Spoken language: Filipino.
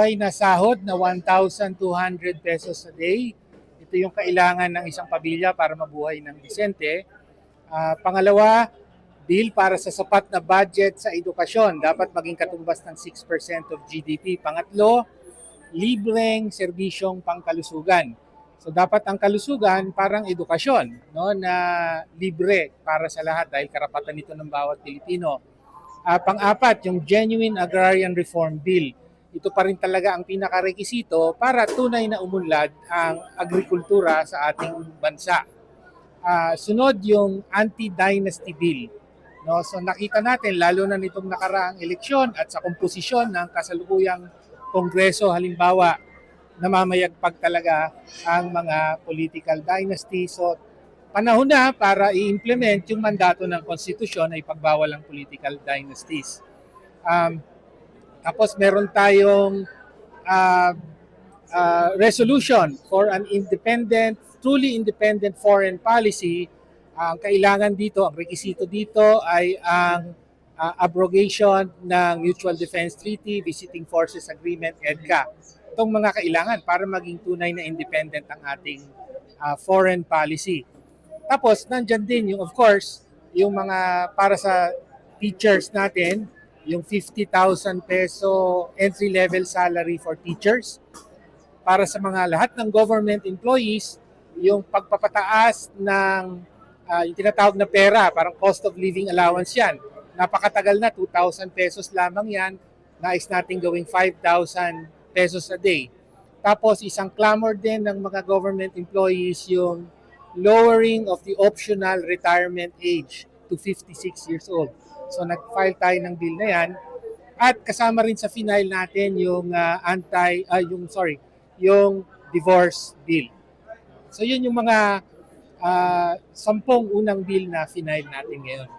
buhay na sahod na 1,200 pesos a day. Ito yung kailangan ng isang pamilya para mabuhay ng disente. Ah, pangalawa, bill para sa sapat na budget sa edukasyon. Dapat maging katumbas ng 6% of GDP. Pangatlo, libreng serbisyong pangkalusugan. So dapat ang kalusugan parang edukasyon no na libre para sa lahat dahil karapatan nito ng bawat Pilipino. Ah, pang-apat, yung genuine agrarian reform bill. Ito pa rin talaga ang pinakarekisito para tunay na umunlad ang agrikultura sa ating bansa. Ah, sunod yung anti-dynasty bill. No, so nakita natin lalo na nitong nakaraang eleksyon at sa komposisyon ng kasalukuyang kongreso halimbawa namamayagpag talaga ang mga political dynasty. So panahon na para i-implement yung mandato ng konstitusyon ay pagbawal ang political dynasties. Um, tapos meron tayong uh, uh, resolution for an independent, truly independent foreign policy. Ang kailangan dito, ang rekisito dito ay ang uh, abrogation ng Mutual Defense Treaty, Visiting Forces Agreement, EDCA. Itong mga kailangan para maging tunay na independent ang ating uh, foreign policy. Tapos, nandyan din yung, of course, yung mga para sa teachers natin, yung 50,000 peso entry-level salary for teachers. Para sa mga lahat ng government employees, yung pagpapataas ng ah, yung tinatawag na pera, parang cost of living allowance yan. Napakatagal na, 2,000 pesos lamang yan. Nais natin gawing 5,000 pesos a day. Tapos isang clamor din ng mga government employees yung lowering of the optional retirement age to 56 years old. So nag-file tayo ng bill na yan. At kasama rin sa final natin yung ah, anti ah, yung sorry, yung divorce bill. So yun yung mga ah, sampung unang bill na final natin ngayon.